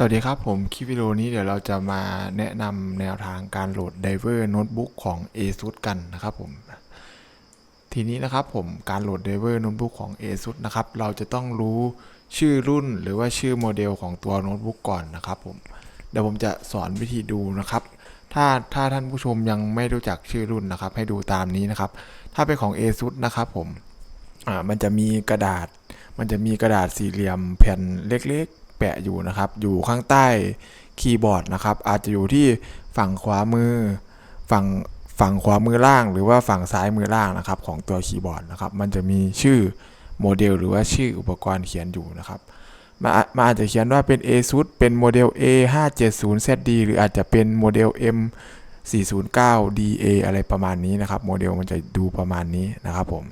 สวัสดีครับ ผมคลิปวิดีโอนี้เดี๋ยวเราจะมาแนะนำแนวทางการโหลด Diver Notebook ของ ASUS กันนะครับผม ทีนี้นะครับผมการโหลด Diver Notebook ของ ASUS นะครับ เราจะต้องรู้ชื่อรุ่นหรือว่าชื่อโมเดลของตัวโน้ตบุ๊กก่อนนะครับผม เดี๋ยวผมจะสอนวิธีดูนะครับ ถ้าถ้าท่านผู้ชมยังไม่รู้จักชื่อรุ่นนะครับ ให้ดูตามนี้นะครับ ถ้าเป็นของ ASUS นะครับผม อ่า มันจะมีกระดาษ มันจะมีกระดาษสี่เหลี่ยมแผ่นเล็ก แปะอยู่นะครับ อยู่ข้างใต้คีย์บอร์ดนะครับ อาจจะอยู่ที่ฝั่งขวามือ ฝั่งฝั่งขวามือล่าง หรือว่าฝั่งซ้ายมือล่างนะครับ ของตัวคีย์บอร์ดนะครับ มันจะมีชื่อโมเดลหรือว่าชื่ออุปกรณ์เขียนอยู่นะครับมามาอาจจะเขียนว่าเป็น ASUS เป็นโมเดล A570ZD หรืออาจจะเป็นโมเดล M 409 DA อะไรประมาณนี้นะครับ โมเดลมันจะดูประมาณนี้นะครับผม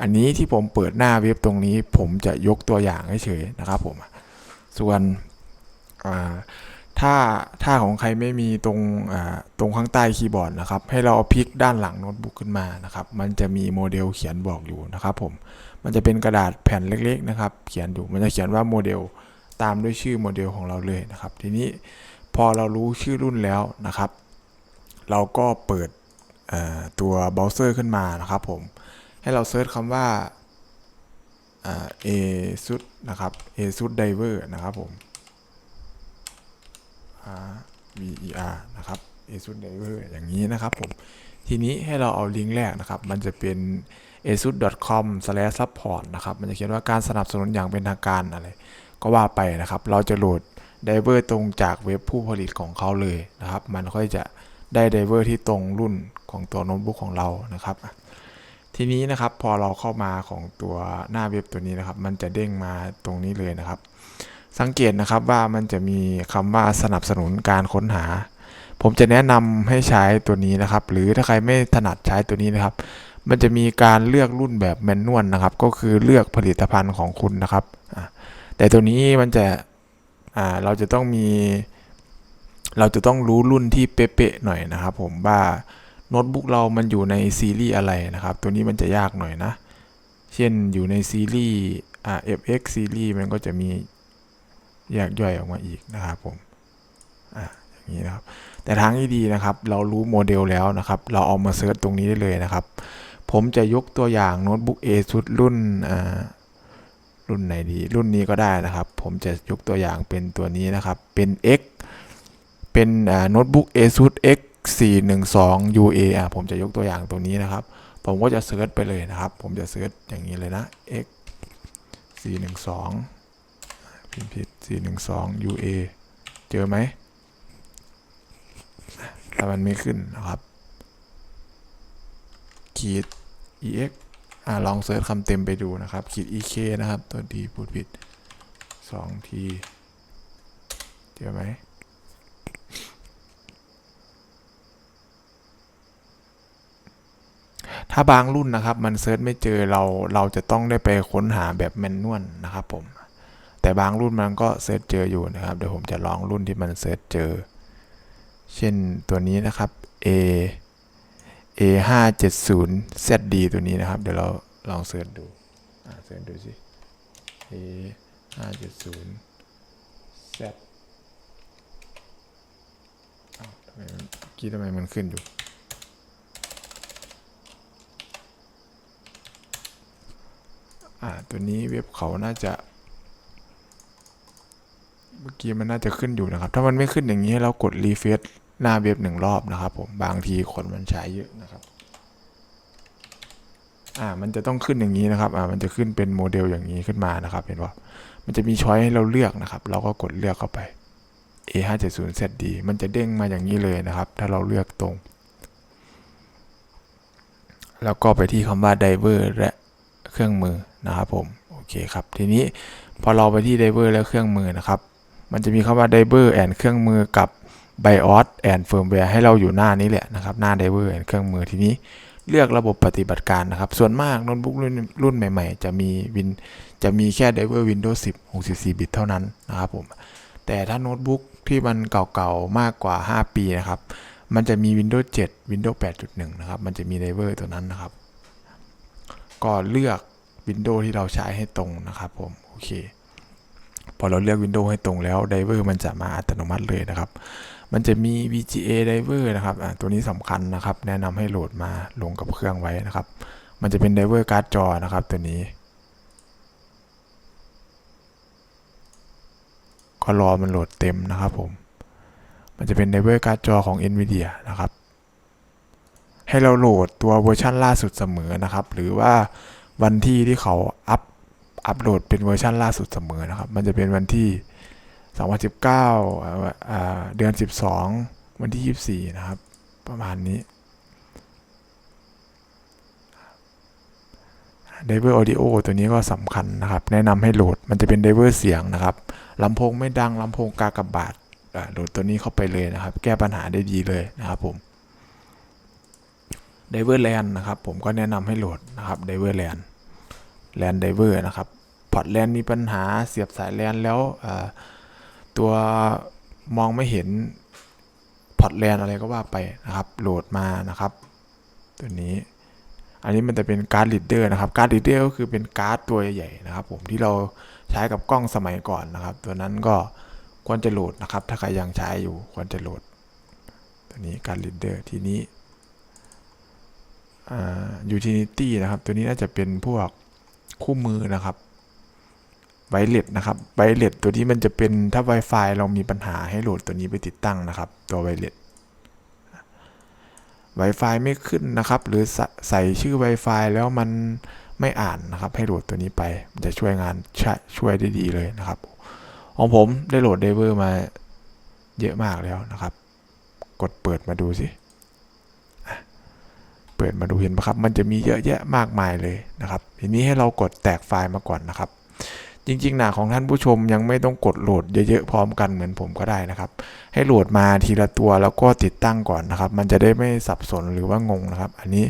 อันนี้ที่ผมเปิดหน้าเว็บตรงนี้ ผมจะยกตัวอย่างเฉยๆนะครับผม ส่วนถ้าถ้าของใครไม่มีตรงตรงข้างใต้คีย์บอร์ดนะครับ ให้เราเอาพลิกด้านหลังโน้ตบุ๊กขึ้นมานะครับ มันจะมีโมเดลเขียนบอกอยู่นะครับผมมันจะเป็นกระดาษแผ่นเล็กๆนะครับ เขียนอยู่มันจะเขียนว่าโมเดลตามด้วยชื่อโมเดลของเราเลยนะครับ ทีนี้พอเรารู้ชื่อรุ่นแล้วนะครับ เราก็เปิดตัวเบราว์เซอร์ขึ้นมานะครับผมให้เราเซิร์ชคำว่า เอ่า ASUS นะครับ ASUS Diver นะครับผม R V E R นะครับ ASUS Diver อย่างนี้นะครับผม ทีนี้ให้เราเอาลิงก์แรกนะครับ มันจะเป็น asus.com/support นะครับ มันจะเขียนว่าการสนับสนุนอย่างเป็นทางการอะไร ก็ว่าไปนะครับ เราจะโหลด Diver ตรงจากเว็บผู้ผลิตของเขาเลยนะครับ มันค่อยจะได้ Diver ที่ตรงรุ่นของตัวโน้ตบุ๊กของเรานะครับ ทีนี้นะครับพอเราเข้ามาของตัวหน้าเว็บตัวนี้นะครับ มันจะเด้งมาตรงนี้เลยนะครับ สังเกตนะครับว่ามันจะมีคำว่าสนับสนุนการค้นหา ผมจะแนะนำให้ใช้ตัวนี้นะครับ หรือถ้าใครไม่ถนัดใช้ตัวนี้นะครับ มันจะมีการเลือกรุ่นแบบแมนนวลนะครับ ก็คือเลือกผลิตภัณฑ์ของคุณนะครับแต่ตัวนี้มันจะเราจะต้องมี เราจะต้องรู้รุ่นที่เป๊ะๆหน่อยนะครับ ผมว่า โน้ตบุ๊กเรามันอยู่ในซีรีส์อะไรนะครับ ตัวนี้มันจะยากหน่อยนะ เช่นอยู่ในซีรีส์อ่า FX ซีรีส์มันก็จะมีแยกย่อยออกมาอีกนะครับผมอ่าอย่างนี้นะครับแต่ทางที่ดีนะครับ เรารู้โมเดลแล้วนะครับ เราเอามาเซิร์ชตรงนี้ได้เลยนะครับ ผมจะยกตัวอย่างโน้ตบุ๊ก ASUS รุ่นอ่ารุ่นไหนดี รุ่นนี้ก็ได้นะครับ ผมจะยกตัวอย่างเป็นตัวนี้นะครับ เป็น X เป็นอ่าโน้ตบุ๊ก ASUS X 412 UA อะผมจะยกตัวอย่างตัวนี้นะครับ ผมก็จะเซิร์ชไปเลยนะครับ ผมจะเซิร์ชอย่างนี้เลยนะ X 412พิมพ์ผิด412 UA เจอไหมถ้ามันไม่ขึ้นนะครับ ขีด EX อ่าลองเซิร์ชคำเต็มไปดูนะครับ ขีด EK นะครับ ตัวดีพูดผิด2ทีเจอไหม ถ้าบางรุ่นนะครับมันเซิร์ชไม่เจอเราเราจะต้องได้ไปค้นหาแบบแมนนวลนะครับผม แต่บางรุ่นมันก็เซิร์ชเจออยู่นะครับเดี๋ยวผมจะลองรุ่นที่มันเซิร์ชเจอ เช่นตัวนี้นะครับ A A 5 7 0 ZD ตัวนี้นะครับ เดี๋ยวเราลองเซิร์ชดูเซิร์ชดูสิ A 5 7 0 Z อ้าวทำไมมันเมื่อกี้ทำไมมันขึ้นอยู่ อ่าตัวนี้เว็บเขาน่าจะ เมื่อกี้มันน่าจะขึ้นอยู่นะครับ ถ้ามันไม่ขึ้นอย่างนี้ให้เรากดรีเฟซหน้าเว็บหนึ่งรอบนะครับผมบางทีคนมันใช้เยอะนะครับอ่ามันจะต้องขึ้นอย่างนี้นะครับอ่ามันจะขึ้นเป็นโมเดลอย่างนี้ขึ้นมานะครับ เห็นว่ามันจะมีช้อยให้เราเลือกนะครับ เราก็กดเลือกเข้าไป A570ZD มันจะเด้งมาอย่างนี้เลยนะครับ ถ้าเราเลือกตรง แล้วก็ไปที่คำว่า Diver และ เครื่องมือนะครับผมโอเคครับทีนี้พอเราไปที่ Diver และเครื่องมือนะครับ มันจะมีคำว่า Diver and เครื่องมือกับ BIOS and Firmware ให้เราอยู่หน้านี้แหละนะครับหน้า Diver and เครื่องมือทีนี้เลือกระบบปฏิบัติการนะครับ ส่วนมากโน้ตบุ๊กรุ่นรุ่นใหม่ๆ จะมีวินจะมีแค่ Diver Windows 10 64 บิตเท่านั้นนะครับผมแต่ถ้าโน้ตบุ๊กที่มันเก่าๆ มากกว่า 5 ปีนะครับ มันจะมี Windows 7 Windows 8.1 นะครับ มันจะมี Diver ตัวนั้นนะครับ ก็เลือก Windows ที่เราใช้ให้ตรงนะครับผมโอเคพอเราเลือก Windows ให้ตรงแล้ว Driver มันจะมาอัตโนมัติเลยนะครับ มันจะมี VGA Driver นะครับอ่าตัวนี้สำคัญนะครับ แนะนำให้โหลดมาลงกับเครื่องไว้นะครับ มันจะเป็น Driver การ์ดจอนะครับตัวนี้ก็รอมันโหลดเต็มนะครับผม มันจะเป็น Driver การ์ดจอของ NVIDIA นะครับ ให้เราโหลดตัวเวอร์ชันล่าสุดเสมอนะครับ หรือว่าวันที่ที่เขาอัพอัพโหลดเป็นเวอร์ชันล่าสุดเสมอนะครับ มันจะเป็นวันที่ 2019 เดือน 12 วันที่ 24 นะครับ ประมาณนี้ d i v e r Audio ตัวนี้ก็สำคัญนะครับ แนะนำให้โหลด มันจะเป็น d i v e r เสียงนะครับลำโพงไม่ดังลำโพงกากบาทโหลดตัวนี้เข้าไปเลยนะครับ แก้ปัญหาได้ดีเลยนะครับผม Diver LAN นะครับ ผมก็แนะนำให้โหลดนะครับ Diver LAN LAN Diver นะครับพอร์ต LAN มีปัญหาเสียบสาย LAN แล้วตัวมองไม่เห็นพอร์ต LAN อะไรก็ว่าไปนะครับ โหลดมานะครับ ตัวนี้อันนี้มันจะเป็นการ์ดลีดเดอร์นะครับ การ์ดลีดเดอร์ก็คือเป็นการ์ดตัวใหญ่ๆนะครับ ผมที่เราใช้กับกล้องสมัยก่อนนะครับ ตัวนั้นก็ควรจะโหลดนะครับ ถ้าใครยังใช้อยู่ควรจะโหลด ตัวนี้การ์ดลีดเดอร์ทีนี้ ยูทิลิตี้นะครับ ตัวนี้น่าจะเป็นพวกคู่มือนะครับไวเลสนะครับไวเลสตัวที่มันจะเป็นถ้า Wi-Fi เรามีปัญหาให้โหลดตัวนี้ไปติดตั้งนะครับ ตัวไวเลส Wi-Fi ไม่ขึ้นนะครับ หรือใส่ชื่อ Wi-Fi แล้วมันไม่อ่านนะครับ ให้โหลดตัวนี้ไปจะช่วยงานชช่วยได้ดีเลยนะครับ ของผมได้โหลดเดเวอร์มาเยอะมากแล้วนะครับ กดเปิดมาดูสิ ปิดมาดูเห็นไหมครับ มันจะมีเยอะแยะมากมายเลยนะครับ ทีนี้ให้เรากดแตกไฟล์มาก่อนนะครับ จริงๆหนาของท่านผู้ชมยังไม่ต้องกดโหลดเยอะๆพร้อมกันเหมือนผมก็ได้นะครับ ให้โหลดมาทีละตัวแล้วก็ติดตั้งก่อนนะครับ มันจะได้ไม่สับสนหรือว่างงนะครับ อันนี้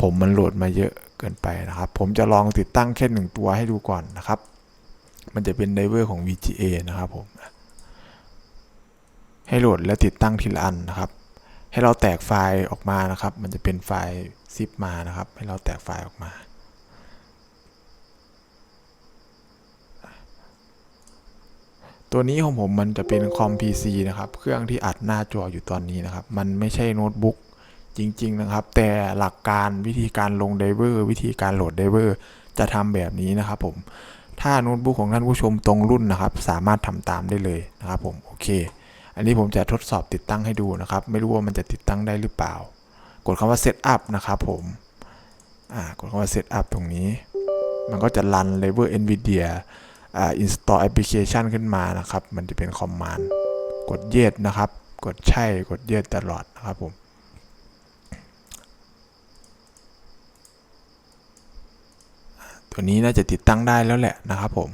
ผมมันโหลดมาเยอะเกินไปนะครับ ผมจะลองติดตั้งแค่หนึ่งตัวให้ดูก่อนนะครับ มันจะเป็นไดเวอร์ของ VGA นะครับผม ให้โหลดแล้วติดตั้งทีละอันนะครับ ให้เราแตกไฟล์ออกมานะครับ มันจะเป็นไฟล์ซิปมานะครับ ให้เราแตกไฟล์ออกมา ตัวนี้ของผมมันจะเป็นคอม PC นะครับ เครื่องที่อัดหน้าจออยู่ตอนนี้นะครับ มันไม่ใช่โน้ตบุ๊กจริง ๆ นะครับ แต่หลักการวิธีการลงไดเวอร์วิธีการโหลดไดเวอร์จะทำแบบนี้นะครับผมถ้าโน้ตบุ๊กของท่านผู้ชมตรงรุ่นนะครับ สามารถทำตามได้เลยนะครับผมโอเค อันนี้ผมจะทดสอบติดตั้งให้ดูนะครับ ไม่รู้ว่ามันจะติดตั้งได้หรือเปล่า กดคำว่า setup นะครับผมกดคำว่า setup ตรงนี้ มันก็จะรัน level nvidia install application ขึ้นมานะครับ มันจะเป็น command กด yes นะครับ กดใช่ กด yes ตลอดนะครับผมตัวนี้น่าจะติดตั้งได้แล้วแหละนะครับผม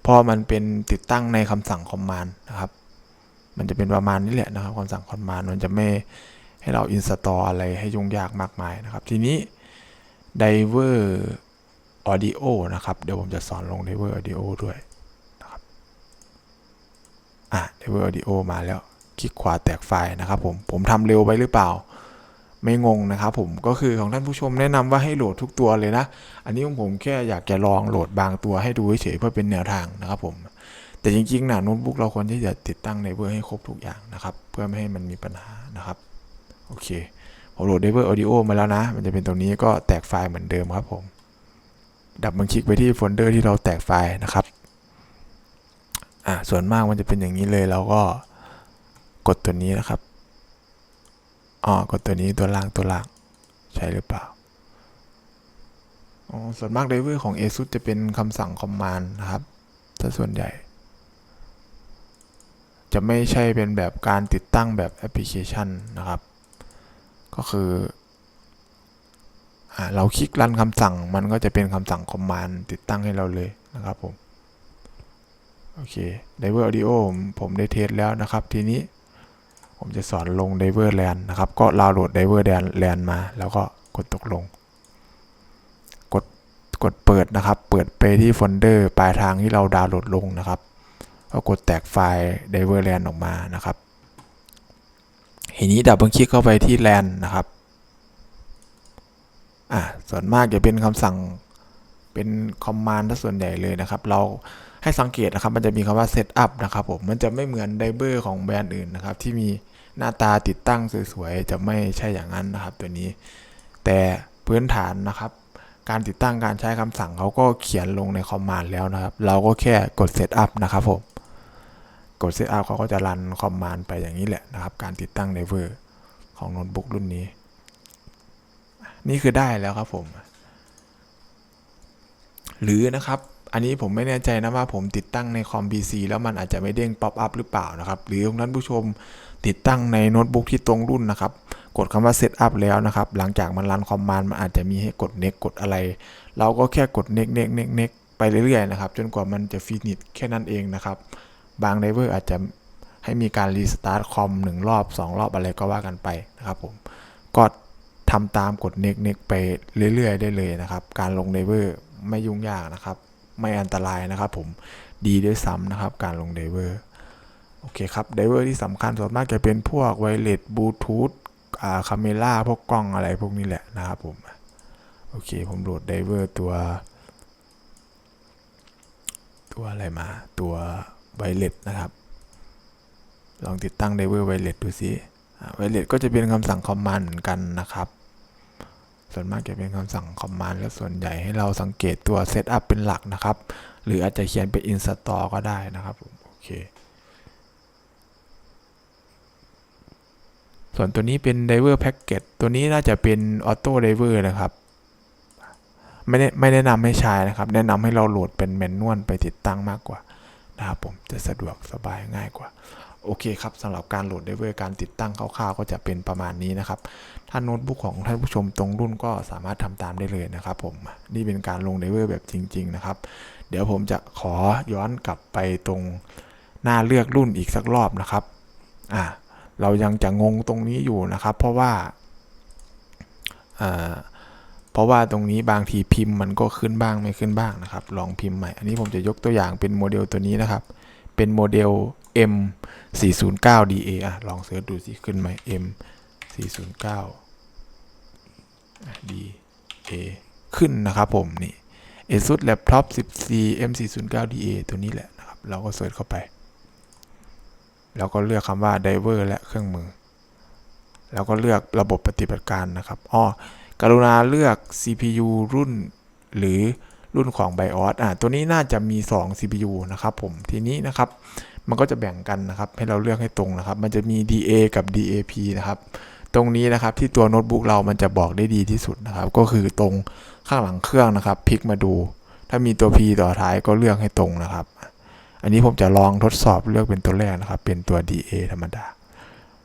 เพราะมันเป็นติดตั้งในคำสั่ง command นะครับ มันจะเป็นประมาณนี้แหละนะครับคำสั่ง command มันจะไม่ให้เรา install อะไรให้ยุ่งยากมากมายนะครับ ทีนี้ diver audio นะครับ เดี๋ยวผมจะสอนลง diver audio ด้วยนะครับอะ diver audio มาแล้ว คลิกขวาแตกไฟล์นะครับผม ผมทำเร็วไปหรือเปล่า ไม่งงนะครับผม ก็คือของท่านผู้ชมแนะนำว่าให้โหลดทุกตัวเลยนะ อันนี้ของผมแค่อยากจะลองโหลดบางตัวให้ดูเฉยเพื่อเป็นแนวทางนะครับผม แต่จริงๆนะโน้ตบุ๊กเราควรที่จะติดตั้งไดเวอร์ให้ครบทุกอย่างนะครับ เพื่อไม่ให้มันมีปัญหานะครับ โอเคผมโหลดไดเวอร์ออดิโอมาแล้วนะ มันจะเป็นตรงนี้ก็แตกไฟล์เหมือนเดิมครับผม ดับมันคลิกไปที่โฟลเดอร์ที่เราแตกไฟล์นะครับ อ่า ส่วนมากมันจะเป็นอย่างนี้เลยเราก็กดตัวนี้นะครับอ๋อกดตัวนี้ตัวล่างตัวล่างใช่หรือเปล่าอ๋อส่วนมากไดเวอร์ของ ASUS จะเป็นคำสั่งคอมมานด์นะครับถ้าส่วนใหญ่ จะไม่ใช่เป็นแบบการติดตั้งแบบแอปพลิเคชันนะครับ ก็คืออเราคลิกรันคำสั่งมันก็จะเป็นคำสั่งคอมมานด์ติดตั้งให้เราเลยนะครับผม โอเค Diver Audio ผมผมได้เทสแล้วนะครับ ทีนี้ผมจะสอนลง Diver LAN นะครับ ก็ดาวน์โหลด Diver LAN LAN มา แล้วก็กดตกลง กดกดเปิดนะครับ เปิดไปที่โฟลเดอร์ปลายทางที่เราดาวน์โหลดลงนะครับ ก็กดแตกไฟล์ Diver LAN ออกมานะครับทีนี้ดับเบิลคลิกเข้าไปที่ LAN นะครับอ่าส่วนมากจะเป็นคำสั่งเป็นคอมมานด์ถ้าส่วนใหญ่เลยนะครับ เราให้สังเกตนะครับ มันจะมีคำว่า setup นะครับผม มันจะไม่เหมือนไดเวอร์ของแบรนด์อื่นนะครับ ที่มีหน้าตาติดตั้งสวยๆ จะไม่ใช่อย่างนั้นนะครับ ตัวนี้ แต่พื้นฐานนะครับ การติดตั้งการใช้คำสั่งเขาก็เขียนลงในคอมมานด์แล้วนะครับ เราก็แค่กด setup นะครับผม กด setup เขาก็จะรันคอมมานด์ไปอย่างนี้แหละนะครับ การติดตั้งไดเวอร์ของโน้ตบุ๊กรุ่นนี้ นี่คือได้แล้วครับผม หรือนะครับอันนี้ผมไม่แน่ใจนะว่าผมติดตั้งในคอม PC แล้วมันอาจจะไม่เด้งป๊อปอัพหรือเปล่านะครับ หรือท่านผู้ชมติดตั้งในโน้ตบุ๊กที่ตรงรุ่นนะครับ กดคำว่า Setup แล้วนะครับ หลังจากมันรันคอมมานด์มันอาจจะมีให้กด Next กดอะไร เราก็แค่กด Next Next Next Next ไปเรื่อยๆนะครับ จนกว่ามันจะฟินิชแค่นั้นเองนะครับ บางไดเวอร์อาจจะให้มีการรีสตาร์ทคอมหนึ่งรอบ 2 รอบอะไรก็ว่ากันไปนะครับผมก็ทำตามกด Next Next ไปเรื่อยๆ ได้เลยนะครับ การลงไดเวอร์ไม่ยุ่งยากนะครับ ไม่อันตรายนะครับผมดีด้วยซ้ำนะครับ การลงไดเวอร์โอเคครับไดเวอร์ที่สำคัญส่วนมากจะเป็นพวกไวเลสบลูทูธอ่าคาเมล่าพวกกล้องอะไรพวกนี้แหละนะครับผมโอเคผมโหลดไดเวอร์ตัว ตัวอะไรมาตัว ไวเลสนะครับ ลองติดตั้งไดเวอร์ไวเลสดูซิไวเลสก็จะเป็นคำสั่งคอมมานด์เหมือนกันนะครับ ส่วนมากจะเป็นคำสั่งคอมมานด์และส่วนใหญ่ให้เราสังเกตตัวเซตอัพเป็นหลักนะครับ หรืออาจจะเขียนเป็น install ก็ได้นะครับ โอเค ส่วนตัวนี้เป็น diver packet ตัวนี้น่าจะเป็น auto diver นะครับไม่ได้ไม่แนะนำให้ใช้นะครับ แนะนำให้เราโหลดเป็นแมนนวลไปติดตั้งมากกว่า นะครับผมจะสะดวกสบายง่ายกว่า โอเคครับสำหรับการโหลด diver การติดตั้งคร่าวๆก็จะเป็นประมาณนี้นะครับ ถ้าโน้ตบุ๊กของท่านผู้ชมตรงรุ่นก็สามารถทำตามได้เลยนะครับผมนี่เป็นการลง diver แบบจริง ๆ นะครับ เดี๋ยวผมจะขอย้อนกลับไปตรงหน้าเลือกรุ่นอีกสักรอบนะครับอ่าเรายังจะงงตรงนี้อยู่นะครับ เพราะว่าอ่า ราะว่าตรงนี้บางทีพิมพ์มันก็ขึ้นบ้างไม่ขึ้นบ้างนะครับ ลองพิมพ์ใหม่ อันนี้ผมจะยกตัวอย่างเป็นโมเดลตัวนี้นะครับ เป็นโมเดล M 409 DA อะ ลองเสิร์ชดูสิขึ้นไหม M 409 DA ขึ้นนะครับผมนี่ ASUS Laptop 14 M 409 DA ตัวนี้แหละนะครับ เราก็เสิร์ชเข้าไป แล้วก็เลือกคำว่า Driver และเครื่องมือ แล้วก็เลือกระบบปฏิบัติการนะครับ อ้อ กรุณาเลือก CPU รุ่น หรือรุ่นของ BIOS อ่าตัวนี้น่าจะมี 2 CPU นะครับผมทีนี้นะครับมันก็จะแบ่งกันนะครับให้เราเลือกให้ตรงนะครับ มันจะมี DA กับ DAP นะครับตรงนี้นะครับที่ตัวโน้ตบุ๊กเรามันจะบอกได้ดีที่สุดนะครับ ก็คือตรงข้างหลังเครื่องนะครับพลิกมาดู ถ้ามีตัว P ต่อท้ายก็เลือกให้ตรงนะครับ อันนี้ผมจะลองทดสอบเลือกเป็นตัวแรกนะครับ เป็นตัว DA ธรรมดา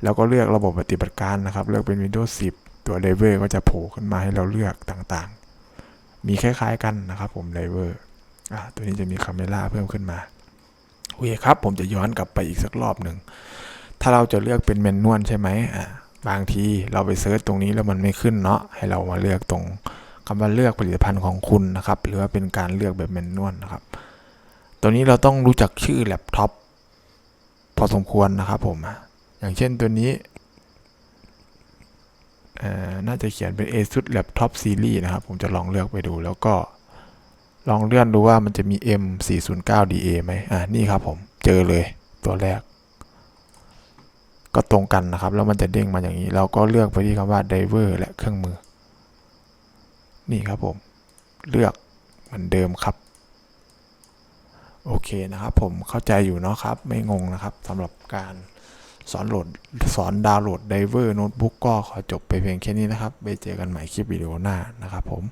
แล้วก็เลือกระบบปฏิบัติการนะครับ เลือกเป็น Windows 10 ตัว Driver ก็จะโผล่ขึ้นมาให้เราเลือกต่างๆ มีคล้ายๆกันนะครับผม Driver อะตัวนี้จะมีคาเมล่าเพิ่มขึ้นมาโอเคครับ ผมจะย้อนกลับไปอีกสักรอบหนึ่ง ถ้าเราจะเลือกเป็นแมนนวลใช่ไหมบางทีเราไปเซิร์ชตรงนี้แล้วมันไม่ขึ้นเนาะให้เรามาเลือกตรงคำว่าเลือกผลิตภัณฑ์ของคุณนะครับ หรือว่าเป็นการเลือกแบบแมนนวลนะครับ ตัวนี้เราต้องรู้จักชื่อแล็ปท็อปพอสมควรนะครับผม อย่างเช่นตัวนี้ น่าจะเขียนเป็น ASUS Laptop Series นะครับ ผมจะลองเลือกไปดู แล้วก็ลองเลื่อนดูว่ามันจะมี M 409 DA ไหมอ่านี่ครับผมเจอเลยตัวแรก ก็ตรงกันนะครับ แล้วมันจะเด้งมาอย่างนี้ เราก็เลือกไปที่คำว่า Driver และเครื่องมือ นี่ครับผม เลือกเหมือนเดิมครับโอเคนะครับผมเข้าใจอยู่เนาะครับ ไม่งงนะครับสำหรับการ สอนโหลดสอนดาวน์โหลดไดเวอร์โน้ตบุ๊กก็ขอจบไปเพียงแค่นี้นะครับ ไปเจอกันใหม่คลิปวิดีโอหน้านะครับผม